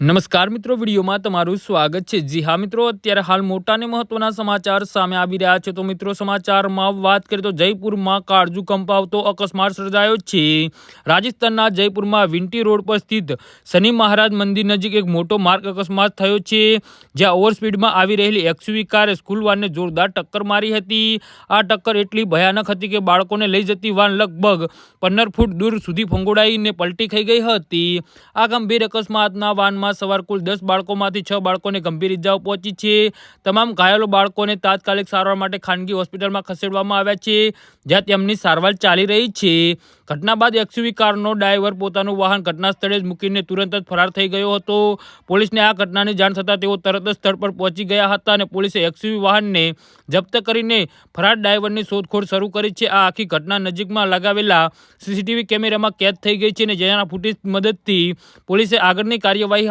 નમસ્કાર મિત્રો, વિડીયોમાં તમારું સ્વાગત છે. જી હા મિત્રો, અત્યારે હાલ મોટા અને મહત્વના સમાચાર સામે આવી રહ્યા છે. તો મિત્રો, સમાચારમાં વાત કરીએ તો જયપુરમાં કાળજુ કંપાવતો અકસ્માત સર્જાયો છે. રાજસ્થાનના જયપુરમાં વિંટી રોડ પર સ્થિત શનિ મહારાજ મંદિર નજીક એક મોટો માર્ગ અકસ્માત થયો છે. જ્યાં ઓવરસ્પીડમાં આવી રહેલી એક્સયુવી કારે સ્કૂલ વાનને જોરદાર ટક્કર મારી હતી. આ ટક્કર એટલી ભયાનક હતી કે બાળકોને લઈ જતી વાન લગભગ પંદર ફૂટ દૂર સુધી ફંગોડાઈને પલટી થઈ ગઈ હતી. આ ગંભીર અકસ્માતના વાનમાં સવાર કુલ દસ બાળકોમાંથી છ બાળકોને ગંભીર ઇજાઓ પહોંચી છે. તમામ ઘાયલો બાળકોને તાત્કાલિક સારવાર માટે ખાનગી હોસ્પિટલમાં ખસેડવામાં આવ્યા છે, જ્યાં તેમની સારવાર ચાલી રહી છે. ઘટના બાદ એક્સયુવી કારનો ડ્રાઈવર પોતાનું વાહન ઘટના સ્થળે જ મૂકીને તુરંત જ ફરાર થઈ ગયો હતો. પોલીસને આ ઘટનાની જાણ થતાં તેઓ તરત જ સ્થળ પર પહોંચી ગયા હતા અને પોલીસે એક્સયુવી વાહનને જપ્ત કરીને ફરાર ડ્રાઈવરની શોધખોળ શરૂ કરી છે. આ આખી ઘટના નજીકમાં લગાવેલા સીસીટીવી કેમેરામાં કેદ થઈ ગઈ છે અને જેના ફૂટેજ મદદથી પોલીસે આગળની કાર્યવાહી